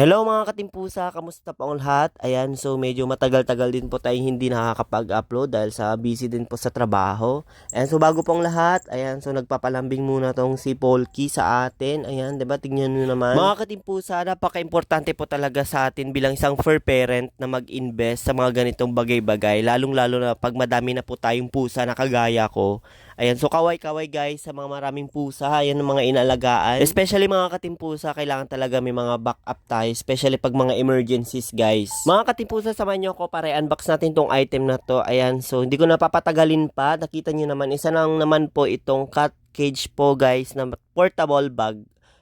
Hello mga katimpusa, kamusta po ang lahat? Ayan, so medyo matagal-tagal din po tayo hindi nakakapag-upload dahil sa busy din po sa trabaho. Ayan, so bago pong lahat, ayan, so nagpapalambing muna tong si Polky sa atin. Ayan, ba? Tingnan niyo naman. Mga katimpusa, napaka-importante po talaga sa atin bilang isang fur parent na mag-invest sa mga ganitong bagay-bagay, lalong-lalo na pag madami na po tayong pusa na kagaya ko. Ayan, so kaway-kaway guys sa mga maraming pusa, ayan ang mga inalagaan. Especially mga katimpusa, kailangan talaga may mga backup tayo, especially pag mga emergencies guys. Mga katimpusa, samahan nyo ako para unbox natin tong item na to. Ayan, so hindi ko napapatagalin pa. Nakita nyo naman, isa lang naman po itong cat cage po guys na portable bag.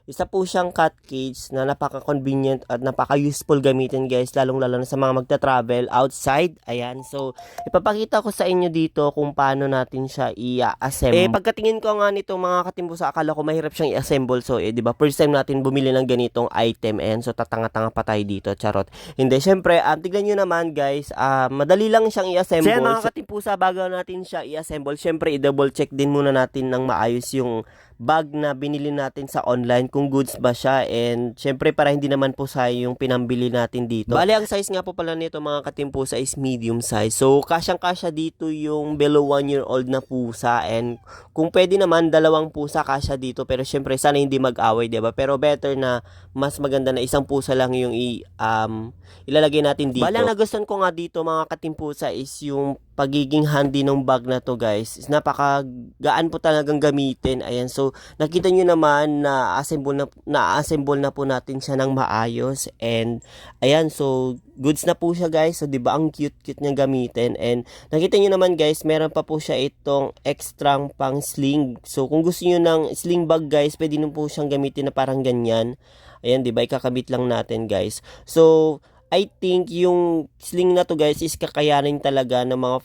Isa po siyang cat cage na napaka-convenient at napaka-useful gamitin guys, lalong-lalo na sa mga magta-travel outside. Ayan, so ipapakita ko sa inyo dito kung paano natin siya i-assemble. Eh, pagkatingin ko nga nito mga katimpusa, akala ko mahirap siyang i-assemble. So, eh, di ba, first time natin bumili ng ganitong item. Ayan, so tatanga-tanga pa tayo dito, charot. Hindi, syempre, um, tignan nyo naman guys, ah, madali lang siyang i-assemble. So, yan, mga katimpusa, bago natin siya i-assemble, syempre, i-double check din muna natin ng maayos yung bag na binili natin sa online kung goods ba siya and syempre para hindi naman po sa yung pinambili natin dito. Bali ang size nga po pala nito mga katimpusa is medium size. So kasyang kasya dito yung below 1 year old na pusa and kung pwede naman dalawang pusa kasya dito pero syempre sana hindi mag-away 'di ba? Pero better na mas maganda na isang pusa lang yung i um, ilalagay natin dito. Bali ang nagustuhan ko nga dito mga katimpusa is yung pagiging handy ng bag na to guys. Is napakagaan po talagang gamitin. Ayan so nakita nyo naman na assemble na na-assemble na po natin siya ng maayos. And ayan so goods na po siya guys. So di ba ang cute cute niya gamitin. And nakita nyo naman guys meron pa po siya itong extra pang sling. So kung gusto niyo ng sling bag guys pwede nyo po siyang gamitin na parang ganyan. Ayan di ba ikakabit lang natin guys. So I think yung sling na to guys is kakayanin talaga ng mga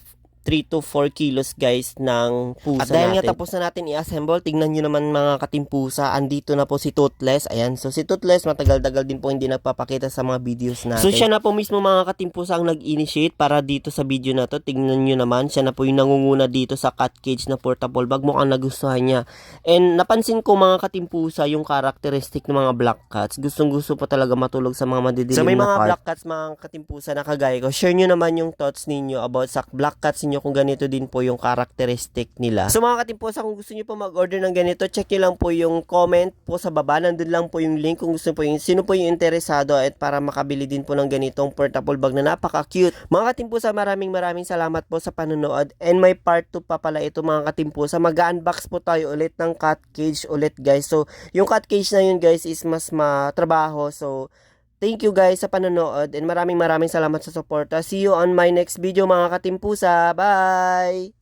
3 to 4 kilos guys ng pusa At dahil natin. nga tapos na natin i-assemble, tignan nyo naman mga katimpusa, andito na po si Toothless. Ayan, so si Toothless matagal-tagal din po hindi nagpapakita sa mga videos natin. So siya na po mismo mga katimpusa ang nag-initiate para dito sa video na to. Tignan nyo naman, siya na po yung nangunguna dito sa cat cage na portable bag. Mukhang nagustuhan niya. And napansin ko mga katimpusa yung characteristic ng mga black cats. Gustong gusto po talaga matulog sa mga madidilim So, may na mga part. black cats mga katimpusa na kagaya ko. Share nyo naman yung thoughts ninyo about sa black cats ninyo kung ganito din po yung characteristic nila. So mga katimpusa kung gusto nyo po mag-order ng ganito, check nyo lang po yung comment po sa baba. Nandun lang po yung link kung gusto po yung sino po yung interesado at para makabili din po ng ganitong portable bag na napaka-cute. Mga katimpusa maraming maraming salamat po sa panonood and may part 2 pa pala ito mga katimpusa. Mag-unbox po tayo ulit ng cat cage ulit guys. So yung cat cage na yun guys is mas matrabaho. So Thank you guys sa panonood and maraming maraming salamat sa suporta. See you on my next video mga katimpusa. Bye!